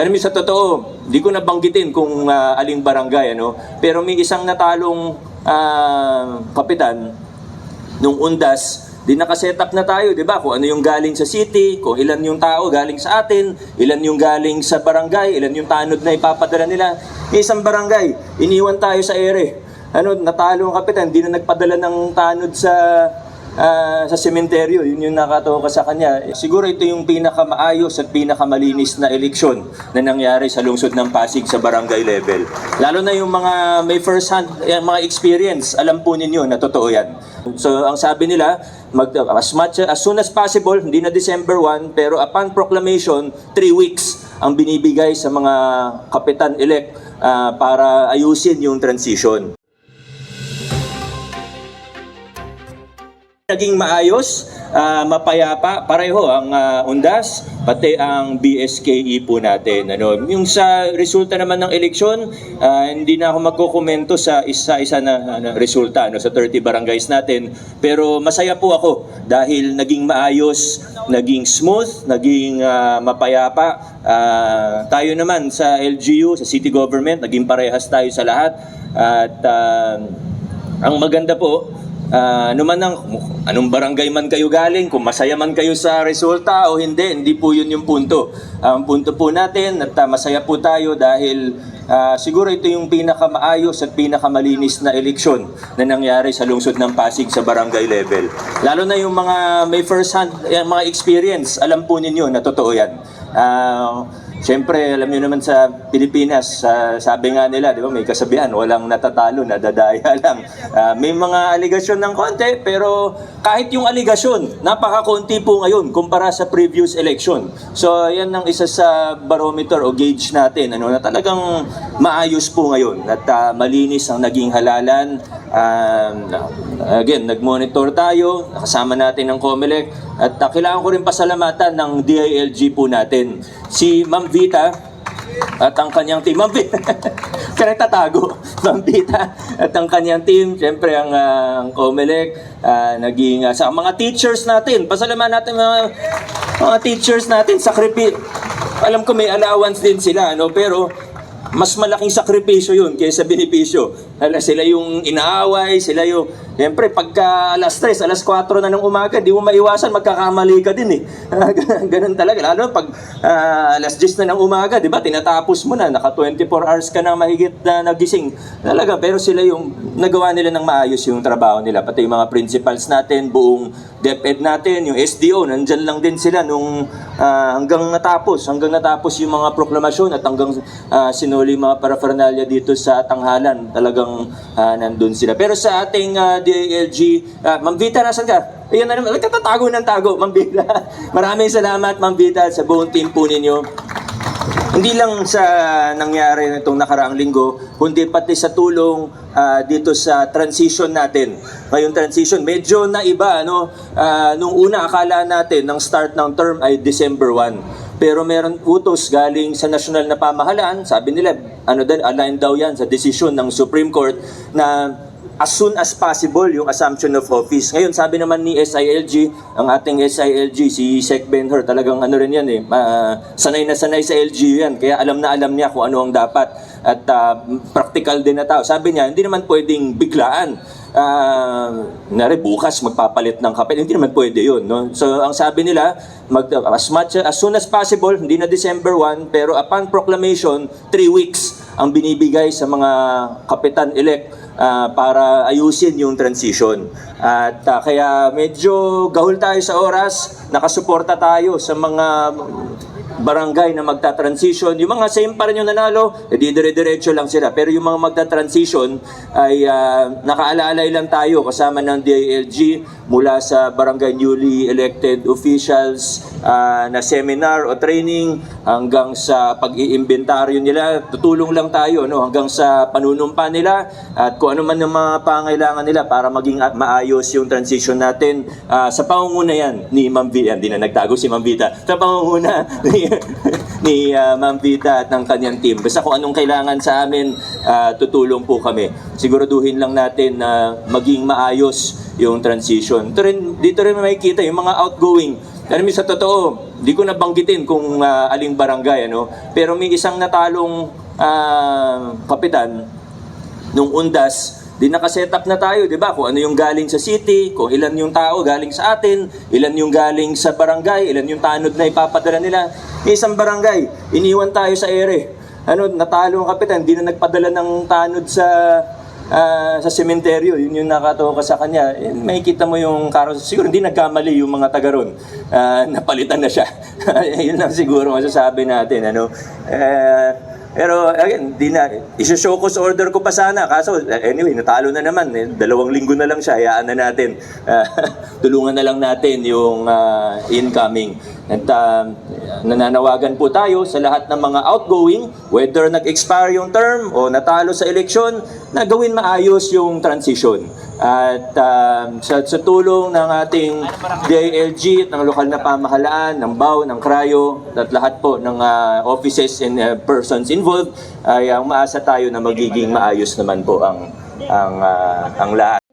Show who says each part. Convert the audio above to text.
Speaker 1: Alam sa totoo, di ko nabanggitin kung ah, aling barangay ano, pero may isang natalong ah, kapitan nung undas, di nakaset up na tayo, di ba? Kung ano yung galing sa city, kung ilan yung tao galing sa atin, ilan yung galing sa barangay, ilan yung tanod na ipapadala nila. May isang barangay, iniwan tayo sa ere. Ano, natalo ang kapitan, di na nagpadala ng tanod sa ah, sa sementeryo, yun yung nakatoka sa kanya. Siguro ito yung pinakamaayos at pinakamalinis na eleksyon na nangyari sa lungsod ng Pasig sa barangay level. Lalo na yung mga may first hand, yung mga experience, alam po ninyo na totoo yan. So ang sabi nila, mag, as, much, as soon as possible, hindi na December 1, pero upon proclamation, 3 weeks ang binibigay sa mga kapitan-elect ah, para ayusin yung transition. Naging maayos, ah, mapayapa, pareho ang ah, undas, pati ang BSKE po natin. Ano, yung sa resulta naman ng eleksyon, ah, hindi na ako magkokomento sa isa-isa na ano, resulta ano, sa 30 barangays natin. Pero masaya po ako dahil naging maayos, naging smooth, naging ah, mapayapa. Ah, tayo naman sa LGU, sa city government, naging parehas tayo sa lahat. At ah, ang maganda po, Ah, ano man ang, anong barangay man kayo galing, kung masaya man kayo sa resulta o hindi, hindi po yun yung punto. Ang punto po natin at ah, masaya po tayo dahil ah, siguro ito yung pinakamaayos at pinakamalinis na eleksyon na nangyari sa lungsod ng Pasig sa barangay level. Lalo na yung mga may first hand, yung mga experience, alam po ninyo na totoo yan. Ah, Siyempre, alam niyo naman sa Pilipinas, sa- sabi nga nila, di ba, may kasabihan, walang natatalo, nadadaya lang. Ah, may mga aligasyon ng konti, pero kahit yung aligasyon, napakakunti po ngayon kumpara sa previous election. So, yan ang isa sa barometer o gauge natin, ano, na talagang maayos po ngayon at ah, malinis ang naging halalan. Um, again, nag-monitor tayo, nakasama natin ng COMELEC, at uh, kailangan ko rin pasalamatan ng DILG po natin. Si Ma'am Vita at ang kanyang team. Ma'am Vita, kaya tatago. Ma'am Vita at ang kanyang team, siyempre ang, ah, ang COMELEC, ah, naging ah, sa mga teachers natin. Pasalamatan natin mga, mga teachers natin, sakripi. Alam ko may allowance din sila, no? pero mas malaking sakripisyo yun kaysa benepisyo. Sila yung inaaway, sila yung... Siyempre, pagka alas 3, alas 4 na ng umaga, di mo maiwasan, magkakamali ka din eh. Ganun talaga. Lalo pag ah, alas 10 na ng umaga, di ba, tinatapos mo na, naka 24 hours ka na mahigit na nagising. Talaga, pero sila yung nagawa nila ng maayos yung trabaho nila. Pati yung mga principals natin, buong DepEd natin, yung SDO, nandyan lang din sila nung ah, hanggang natapos, hanggang natapos yung mga proklamasyon at hanggang ah, sinuli mga paraphernalia dito sa tanghalan, talagang ah, nandun sila. Pero sa ating ah, DILG, ah, Ma'am Vita, nasan ka? Ayan na naman, nagtatatago ng tago, Ma'am Vita. Maraming salamat, Ma'am Vita, sa buong team po ninyo. Hindi lang sa nangyari nitong nakaraang linggo, kundi pati sa tulong ah, dito sa transition natin. Ngayong transition, medyo naiba. Ano? Ah, nung una, akala natin, ng start ng term ay December 1. Pero meron utos galing sa national na pamahalaan, sabi nila, ano din, align daw yan sa desisyon ng Supreme Court na as soon as possible yung assumption of office. Ngayon, sabi naman ni SILG, ang ating SILG, si Sec Benher, talagang ano rin yan eh, ma- sanay na sanay sa LG yan, kaya alam na alam niya kung ano ang dapat at ah, practical din na tao. Sabi niya, hindi naman pwedeng biglaan. Uh, nari bukas magpapalit ng kapit hindi naman pwede yun no so ang sabi nila mag, as much as soon as possible hindi na December 1 pero upon proclamation 3 weeks ang binibigay sa mga kapitan ah, para ayusin yung transition. At ah, kaya medyo gahol tayo sa oras, nakasuporta tayo sa mga barangay na magta-transition. Yung mga same pa rin yung nanalo, edi dire-diretso lang sila. Pero yung mga magta-transition ay ah, nakaalalay lang tayo kasama ng DILG mula sa barangay newly elected officials ah, na seminar o training hanggang sa pag-iimbentaryo nila. Tutulong lang tayo no hanggang sa panunumpa nila at kung ano man yung mga pangailangan nila para maging ah, maayos yung transition natin Ah, sa pangunguna yan ni Ma'am Vita. Hindi na nagtago si Ma'am Vita. Sa pangunguna ni, ni ah, Ma'am Vita at ng kanyang team. Basta kung anong kailangan sa amin, ah, tutulong po kami. Siguraduhin lang natin na maging maayos yung transition. Ito rin, dito rin makikita yung mga outgoing alam mo sa totoo, di ko nabanggitin kung ah, aling barangay ano, pero may isang natalong ah, kapitan nung undas, di nakaset up na tayo, di ba? Kung ano yung galing sa city, kung ilan yung tao galing sa atin, ilan yung galing sa barangay, ilan yung tanod na ipapadala nila. May isang barangay, iniwan tayo sa ere. Ano, natalo ang kapitan, di na nagpadala ng tanod sa ah, sa sementeryo, yun yung nakatoka sa kanya. Eh, makikita mo yung karo, siguro hindi nagkamali yung mga taga ron. Ah, napalitan na siya. yun lang siguro masasabi natin. Ano? Eh, pero again, di na, isa-show cause order ko pa sana. Kaso anyway, natalo na naman. Eh, dalawang linggo na lang siya, hayaan na natin. Ah, tulungan na lang natin yung ah, incoming. At ah, nananawagan po tayo sa lahat ng mga outgoing, whether nag-expire yung term o natalo sa eleksyon, na gawin maayos yung transition. At um, sa, sa tulong ng ating DILG ng lokal na pamahalaan, ng BAW, ng CRAYO, at lahat po ng ah, offices and ah, persons involved, ay ang maasa tayo na magiging maayos naman po ang ang ah, ang lahat.